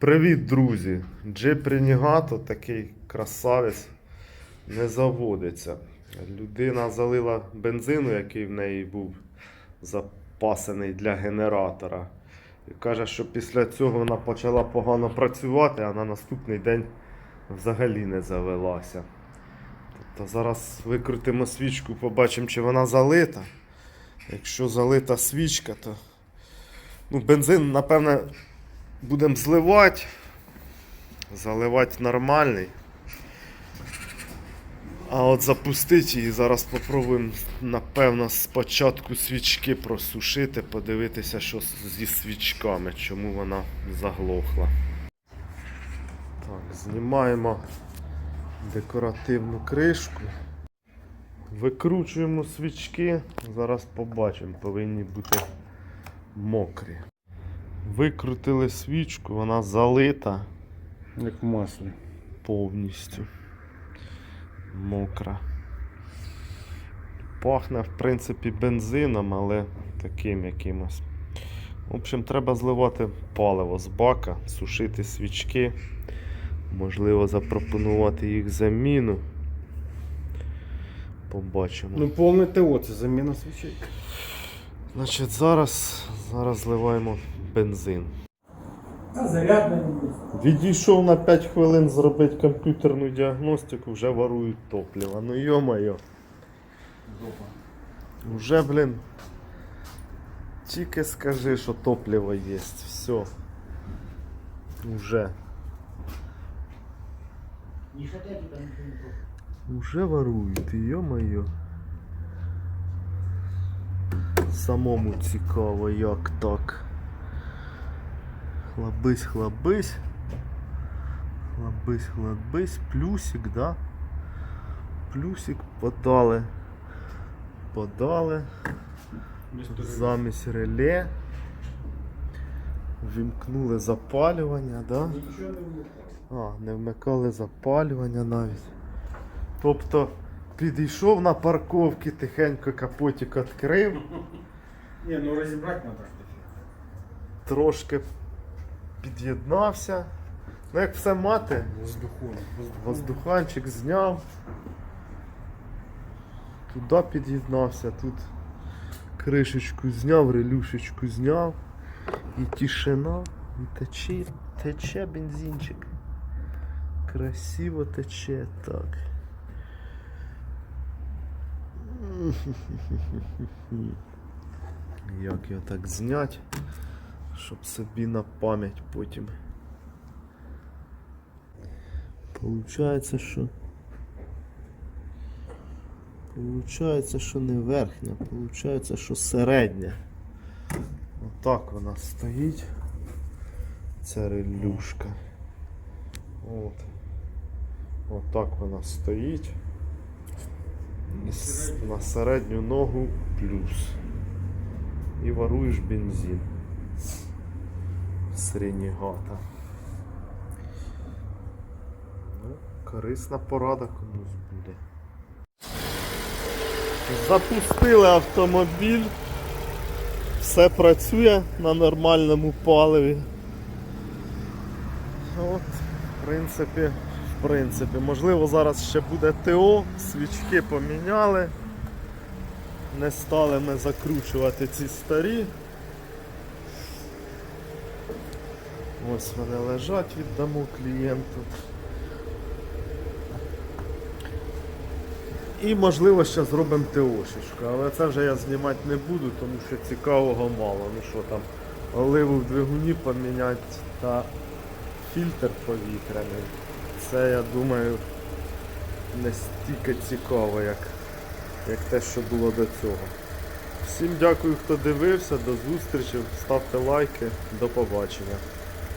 Привіт, друзі! Джип Ренігато, такий красавець, не заводиться. Людина залила бензину, який в неї був запасений для генератора. І каже, що після цього вона почала погано працювати, а на наступний день взагалі не завелася. Тобто зараз викрутимо свічку, побачимо, чи вона залита. Якщо залита свічка, то ну, бензин, напевне, будемо зливати. Заливати нормальний. А от запустити її зараз попробуємо, напевно, спочатку свічки просушити, подивитися, що зі свічками, чому вона заглохла. Так, знімаємо декоративну кришку. Викручуємо свічки, зараз побачимо, повинні бути мокрі. Викрутили свічку, вона залита Як в маслі. повністю. Мокра. Пахне, в принципі, бензином, але таким якимось. В общем, треба зливати паливо з бака, сушити свічки. Можливо, запропонувати їх заміну. Побачимо. Ну повне ТО, це заміна свічей. Значить, зараз, зараз зливаємо бензин. Відійшов на 5 хвилин зробити комп'ютерну діагностику, вже ворують топливо. Ну йо-моє. Уже, блін. Тільки скажи, що топливо є. Все. Уже. Уже ворують, йо-моє. Самому цікаво, як так. Хлабись, хлабись. Хлабись, хлабись. Плюсик, да? Плюсик подали. Подали. Замість реле. Вімкнули запалювання, да? Нічого не. А, не вмикали запалювання навіть. Тобто підійшов на парковці, тихенько капотик відкрив, Ні, ну розібрати треба. трошки під'єднався. Ну як все мати, Воздухон. воздуханчик зняв. Туди під'єднався, тут кришечку зняв, релюшечку зняв. І тишина, і тече, тече бензинчик. Красиво тече так. Як його так зняти, щоб собі на пам'ять потім. Получається, що. Получається, що не верхня, получається, що середня. Отак вона стоїть. Ця релюшка. От. Отак вона стоїть. І на середню ногу плюс. І воруєш бензин. З ренігата. Ну, корисна порада комусь буде. Запустили автомобіль. Все працює на нормальному паливі. От, в принципі, в принципі, можливо, зараз ще буде ТО, свічки поміняли. Не стали ми закручувати ці старі. Ось вони лежать, віддамо клієнту. І можливо ще зробимо ТОшечку, але це вже я знімати не буду, тому що цікавого мало. Ну що там, оливу в двигуні поміняти та фільтр повітряний. Це я думаю не стільки цікаво, як, як те, що було до цього. Всім дякую, хто дивився, до зустрічі, ставте лайки, до побачення.